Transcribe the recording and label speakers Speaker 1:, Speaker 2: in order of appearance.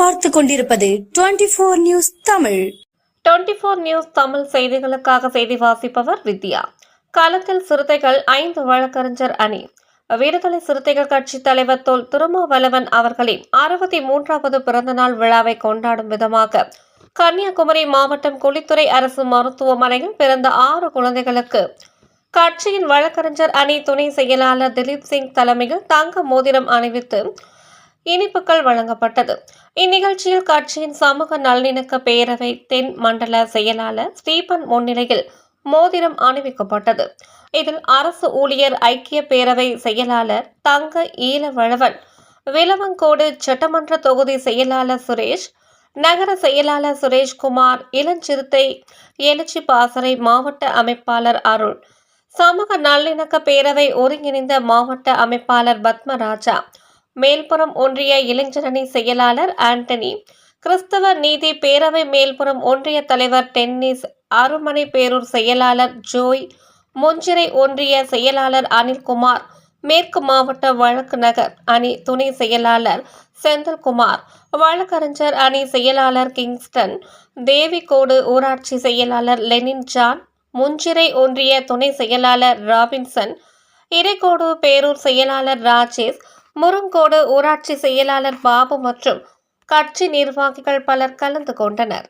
Speaker 1: பார்த்து கொண்டிருப்பது twenty four news Tamil.
Speaker 2: Twenty four news Tamil செய்திகளுக்காக செய்தி வாசிப்பவர் வித்யா. களத்தில் சிறுத்தைகள் ஐந்து வழக்கறிஞர் அணி. விடுதலை சிறுத்தைகள் கட்சி தலைவர் தொல் திருமாவளவன் அவர்களின் அறுபத்தி மூன்றாவது பிறந்தநாள் விழாவை கொண்டாடும் விதமாக கன்னியாகுமரி மாவட்டம் குளித்துறை அரசு மருத்துவமனையில் பிறந்த ஆறு குழந்தைகளுக்கு கட்சியின் வழக்கறிஞர் அணி துணை செயலாளர் திலீப் சிங் தலைமையில் தங்க மோதிரம் அணிவித்து இனிப்புகள் வழங்கப்பட்டது. இந்நிகழ்ச்சியில் கட்சியின் சமூக நல்லிணக்க பேரவை தென் மண்டல செயலாளர் ஸ்டீபன் முன்னிலையில் மோதிரம் அணிவிக்கப்பட்டது. இதில் அரசு ஊழியர் ஐக்கிய பேரவை செயலாளர் தங்க ஈழவழவன் விலவங்கோடு சட்டமன்ற தொகுதி செயலாளர் சுரேஷ் நகர செயலாளர் சுரேஷ்குமார் இளஞ்சிறுத்தை எழுச்சி பாசறை மாவட்ட அமைப்பாளர் அருள் சமூக நல்லிணக்க பேரவை ஒருங்கிணைந்த மாவட்ட அமைப்பாளர் பத்மராஜா மேல்புறம் ஒன்றிய இளைஞரணி செயலாளர் ஆண்டனி. கிறிஸ்தவ நீதி பேரவை மேல்புறம் ஒன்றிய தலைவர் டென்னிஸ் அருமனை பேரூர் செயலாளர் ஜோய். முஞ்சிறை ஒன்றிய செயலாளர் அனில்குமார். மேற்கு மாவட்ட வழக்கு நகர் அணி துணை செயலாளர் செந்தில்குமார். வழக்கறிஞர் அணி செயலாளர் கிங்ஸ்டன். தேவிகோடு ஊராட்சி செயலாளர் லெனின் ஜான். முஞ்சிறை ஒன்றிய துணை செயலாளர் ராபின்சன். இறைக்கோடு பேரூர் செயலாளர் ராஜேஷ். முருங்கோடு ஊராட்சி செயலாளர் பாபு மற்றும் கட்சி நிர்வாகிகள் பலர் கலந்து கொண்டனர்.